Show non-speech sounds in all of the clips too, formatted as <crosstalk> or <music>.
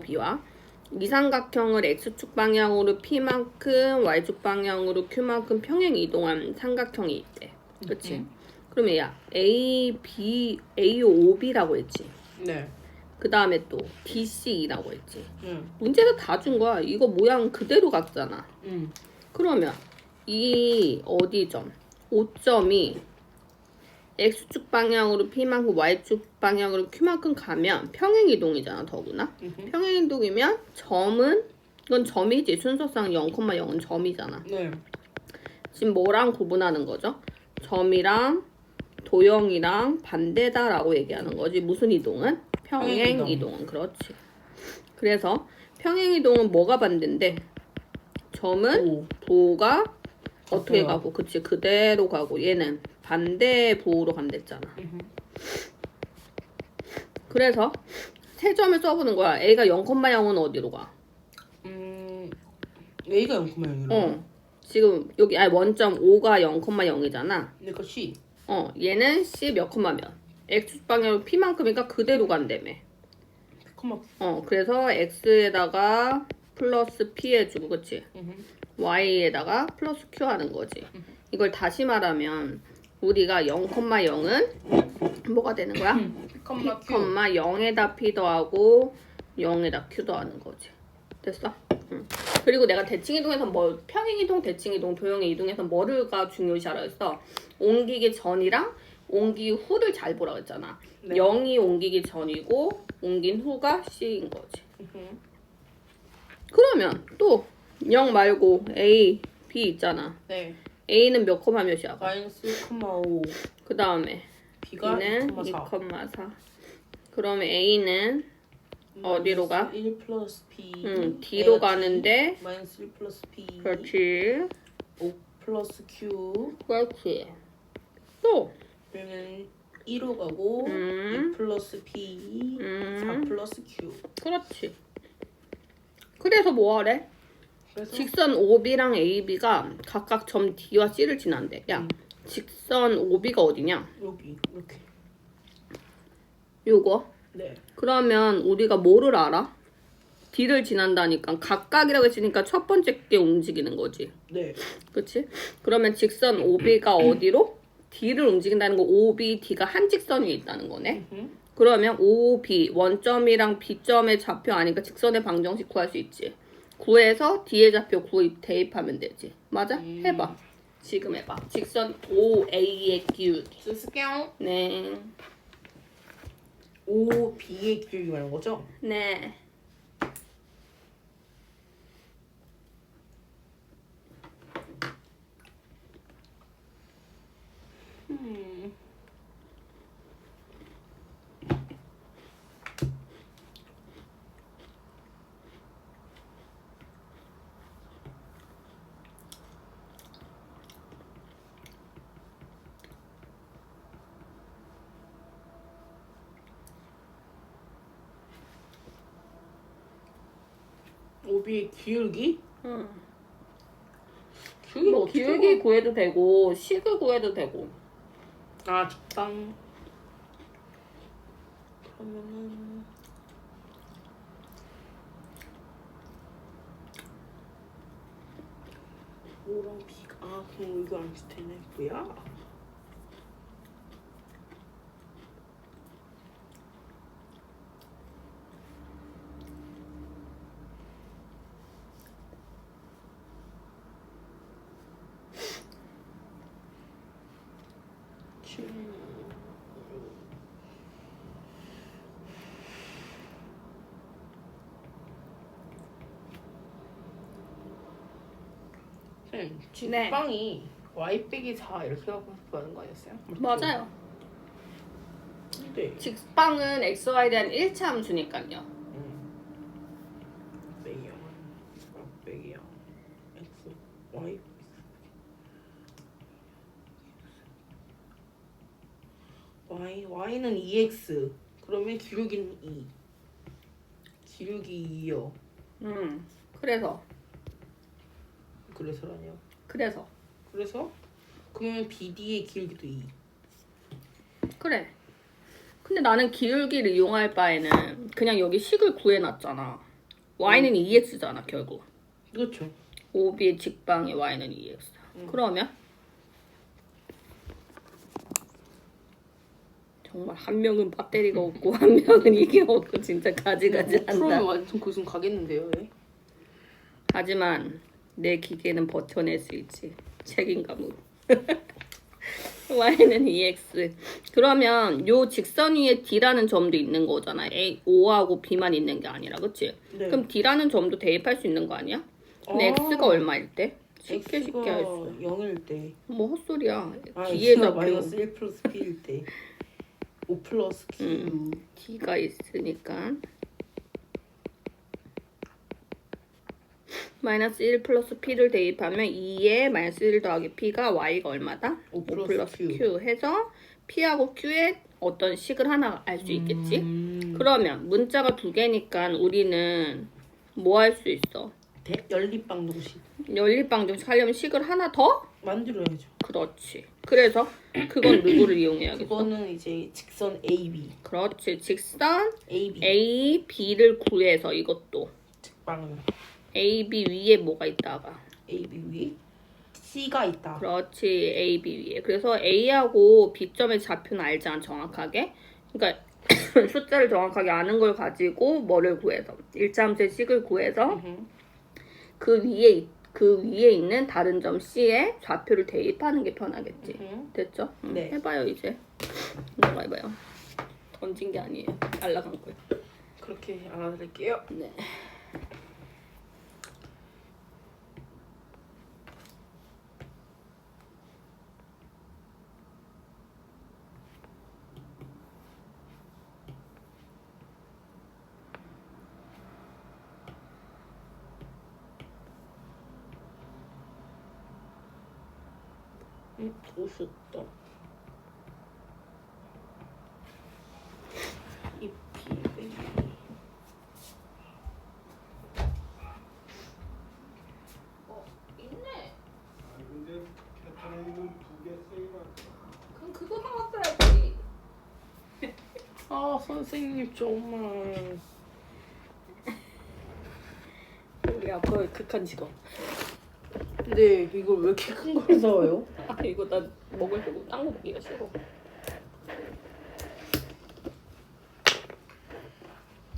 B와 이삼각형을 X축 방향으로 P만큼 Y축 방향으로 Q만큼 평행 이동한 삼각형이 있대. 그치? 음. 그러면 야 A, B, A, O, B라고 했지. 네. 그 다음에 또 DC라고 했지. 응. 문제에서 다준 거야. 이거 모양 그대로 갔잖아. 응. 그러면 이 어디점, O점이 X축 방향으로 P만큼 Y축 방향으로 Q만큼 가면 평행 이동이잖아, 더구나. 음흠. 평행 이동이면 점은 이건 점이지. 순서상 0,0은 점이잖아. 네. 지금 뭐랑 구분하는 거죠? 점이랑 도형이랑 반대다라고 얘기하는 거지. 무슨 이동은? 평행 평행 이동. 이동은 그렇지. 그래서 평행 이동은 뭐가 반대인데? 점은 오. 도가 어떻게. 가고, 그치? 그대로 가고, 얘는 반대 부호로 간댔잖아. 음흠. 그래서 세 점을 써보는 거야. A가 0,0은 어디로 가? 음. A가 0,0이라고. 어. 지금 여기 아니 원점 5가 0,0이잖아. 그러니까 C. 어, 얘는 C 몇 콤마 면 X 방향으로 P만큼이니까 그대로 간다며. 콤마. 어, 그래서 X에다가 플러스 P 해주고, 그치? 음흠. Y에다가 플러스 Q 하는 거지. 이걸 다시 말하면 우리가 0,0은 뭐가 되는 거야? P, 콤마 Q. 0에다 P 더하고 0에다 Q 더하는 거지. 됐어? 응. 그리고 내가 대칭이동에서 뭐 평행이동, 대칭이동, 도형의 이동에서 뭐를가 중요시 알아 했어? 옮기기 전이랑 옮기기 후를 잘 보라 그랬잖아. 네. 0이 옮기기 전이고 옮긴 후가 C인 거지. 그러면 또 0 말고 A, B 있잖아. 네. A는 몇 콤마 몇이야? 마이너스 1,5. 그 다음에 B가 B는 2,4. 2,4. 그러면 A는 어디로 가? 1 플러스 P. 음, D로 가는데 마이너스 1 플러스 P. 그렇지. 5 플러스 Q. 그렇지. 또 그러면 2로 가고 음. 2 플러스 P. 음. 4 플러스 Q. 그렇지. 그래서 뭐 하래? 그래서 직선 OB랑 AB가 각각 점 D와 C를 지난대. 야, 음. 직선 OB가 어디냐? 여기 이렇게. 요거. 네. 그러면 우리가 뭐를 알아? D를 지난다니까 각각이라고 했으니까 첫 번째 게 움직이는 거지. 네. 그치? 그러면 직선 OB가 어디로? D를 움직인다는 거 OB, D가 한 직선 위에 있다는 거네. 그러면 OB 원점이랑 B점의 좌표 아니까 직선의 방정식 구할 수 있지. 구해서 D의 좌표 구입 대입하면 되지. 맞아? 음. 해봐. 지금 해봐. 직선 OA의 기울기. 쓸게요. 네. O B의 기울기 말하는 거죠? 네. 음. 오비의 기울기? 응. 기울기 뭐 어떻게 기울기 구해도 되고 식을 구해도 되고. 아 적당 그러면은 오랑 비가 아 그럼 이거 안 비슷하네 뭐야 쌤, 네. 빵이 y 빼기 4 이렇게 하고 가는 거 아니었어요? 맞아요. 네. 직방은 xy에 대한 1차 함수니까요. 음. 빼기 0, 빼기 0, x, y. y, y는 2x. 그러면 기울기는 2. 기울기 2요. 음. 그래서 그래서라뇨. 그래서 그래서 그러면 BD의 기울기도 2. 그래. 근데 나는 기울기를 이용할 바에는 그냥 여기 식을 구해놨잖아. y는 2x잖아 결국. 그렇죠. OB의 직방의 y는 2x. 그러면 정말 한 명은 배터리가 없고 한 명은 이게 없고 진짜 가지가지 프로면 한다. 완전 고승 가겠는데요. 예? 하지만 내 기계는 버텨낼 수 있지. 책임감으로. <laughs> y는 2x. 그러면 요 직선 위에 d라는 점도 있는 거잖아. A, O하고 B만 있는 게 아니라, 그치? 네. 그럼 d라는 점도 대입할 수 있는 거 아니야? 근데 아. x가 얼마일 때? 쉽게 쉽게 할 수. 0일 때. 뭐 헛소리야. 아, 뒤에 X가 잡혀. 마이너스 1 플러스 P일 때. 5 플러스 Q. 음. D가 있으니까 마이너스 1 플러스 P를 대입하면 2에 마이너스 1 더하기 P가 Y가 얼마다? 5 5 플러스 Q. 해서 P하고 Q의 어떤 식을 하나 알 수 있겠지? 음. 그러면 문자가 두 개니까 우리는 뭐 할 수 있어? 대, 연립방정식. 연립방정식 하려면 식을 하나 더? 만들어야죠. 그렇지. 그래서 그건 누구를 이용해야겠어? 그거는 이제 직선 AB. 그렇지. 직선 AB. A, B를 구해서 이것도 직방은 A, B 위에 뭐가 있다가 AB 위에 C가 있다. 그렇지 A, B 위에 그래서 A하고 B점의 좌표는 알잖아 정확하게 그러니까 <coughs> 숫자를 정확하게 아는 걸 가지고 뭐를 구해서 일차함수의 식을 구해서 음. 그 위에 있- 그 위에 있는 다른 점 C에 좌표를 대입하는 게 편하겠지 음. 됐죠? 응, 네. 해봐요 이제 이거 해봐요 던진 게 아니에요 날라간 거예요 그렇게 알아드릴게요. 네. 음, 오셨다. 이 피. 어 있네 아 근데 캐터레이는 두개 세이브 그럼 그거 사왔어야지 <laughs> 아 선생님 정말. 우리 아빠의 극한 직업 근데 이걸 왜 이렇게 큰 걸 사와요? 아 <laughs> 이거 나 먹을 때고 딴거 먹기가 싫어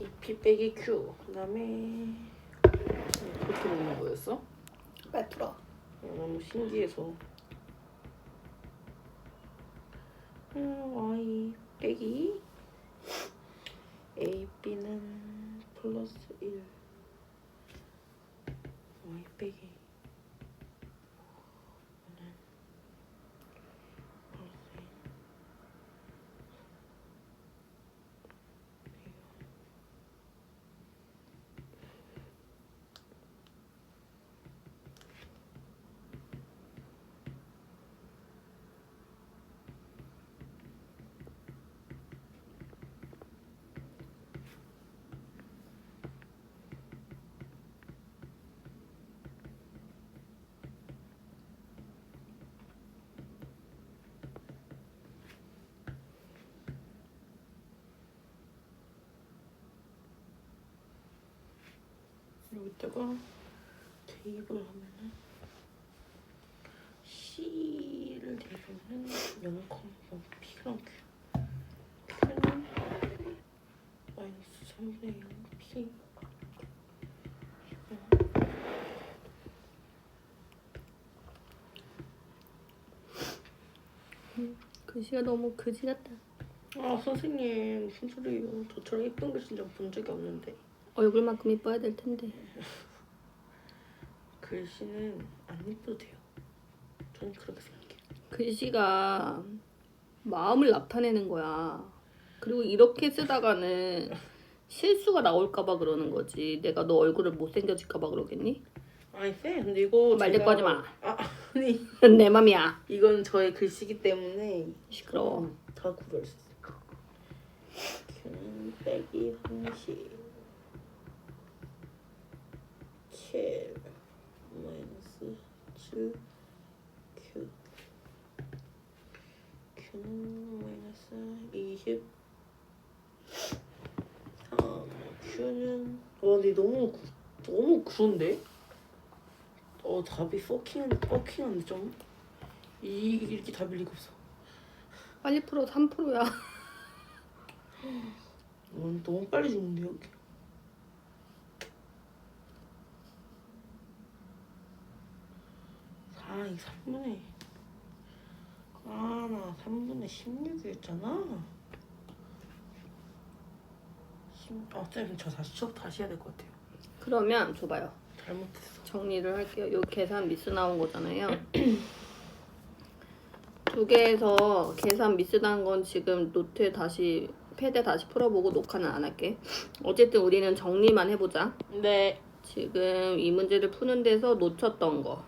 이피 빼기 Q. 그다음에 그렇게 먹는 거였어? 풀어 어, 너무 신기해서. 음, Y 빼기 A, B는 플러스 1 Y 빼기 B는 플러스 1 여기다가 대입을 하면은 C를 대입하면은 0,0 P랑 Q Q는 마이너스 3분의 0 P 글씨가 너무 그지 같다. 아 선생님 무슨 소리예요? 저처럼 예쁜 글씨 좀본 적이 없는데 얼굴만큼 이뻐야 될 텐데. <laughs> 글씨는 안 예뻐도 돼요. 저는 그렇게 생각해요. 글씨가 마음을 나타내는 거야. 그리고 이렇게 쓰다가는 실수가 나올까봐 그러는 거지. 내가 너 얼굴을 못생겨질까봐 그러겠니? 아니 쌤 근데 이거 말 제가- 대꾸 하지 마. 아 아니. 내 맘이야. 이건 저의 글씨기 때문에 시끄러워. 음, 다 구별 수 있어요. 큐는 빼기 한시 킬 마이너스 7큐 큐는 마이너스 20 3 큐는 와 근데 너무 구- 너무 그런데? 어 답이 썩킹한 썩킹한데 좀 이, 이렇게 답일 리가 없어. 빨리 풀어 3%야. 어, 너무 빨리 죽는데 여기. 사이 3분의 아 나 3분의 16이었잖아. 아, 쌤, 저 다시 수업 다시 해야 될 것 같아요. 그러면 줘봐요. 잘못했어. 정리를 할게요. 요 계산 미스 나온 거잖아요. <clears throat> 두 개에서 계산 미스 난 건 지금 노트에 다시 패드 다시 풀어보고 녹화는 안 할게. 어쨌든 우리는 정리만 해보자. 네. 지금 이 문제를 푸는 데서 놓쳤던 거.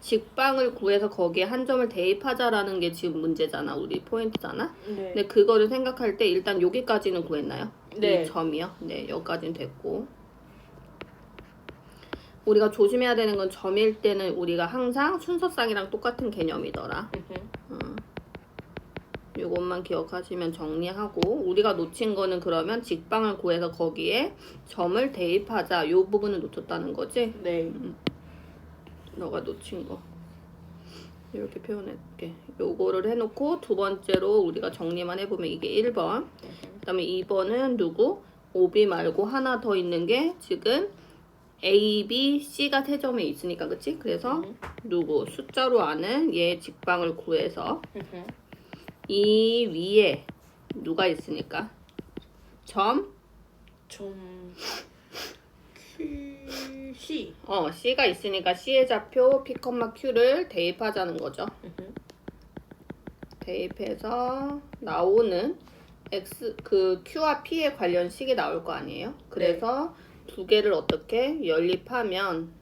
직방을 구해서 거기에 한 점을 대입하자라는 게 지금 문제잖아. 우리 포인트잖아. 네. 근데 그거를 생각할 때 일단 여기까지는 구했나요? 네. 이 점이요. 네, 여기까지는 됐고. 우리가 조심해야 되는 건 점일 때는 우리가 항상 순서쌍이랑 똑같은 개념이더라. 어. 요것만 기억하시면 정리하고 우리가 놓친 거는 그러면 직방을 구해서 거기에 점을 대입하자. 요 부분을 놓쳤다는 거지? 네. 너가 놓친 거. 이렇게 표현할게. 요거를 해놓고 두 번째로 우리가 정리만 해보면 이게 1번. 그 다음에 2번은 누구? OB 말고 하나 더 있는 게 지금 A, B, C가 세 점에 있으니까 그치? 그래서 누구? 숫자로 아는 얘 직방을 구해서 이 위에 누가 있으니까 점? 좀 <laughs> Q C. 어 C가 있으니까 C의 좌표 P, Q를 대입하자는 거죠. 대입해서 나오는 X 그 Q와 P의 관련 식이 나올 거 아니에요? 그래서 두 개를 어떻게 연립하면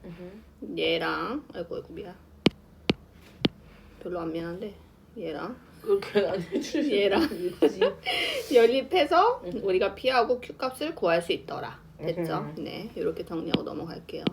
얘랑 아이고 아이고 미안 별로 안 미안한데 얘랑 그렇게 안 해주시. 얘랑 <laughs> 연립해서 우리가 P하고 Q 값을 구할 수 있더라 됐죠? 음흠. 네 이렇게 정리하고 넘어갈게요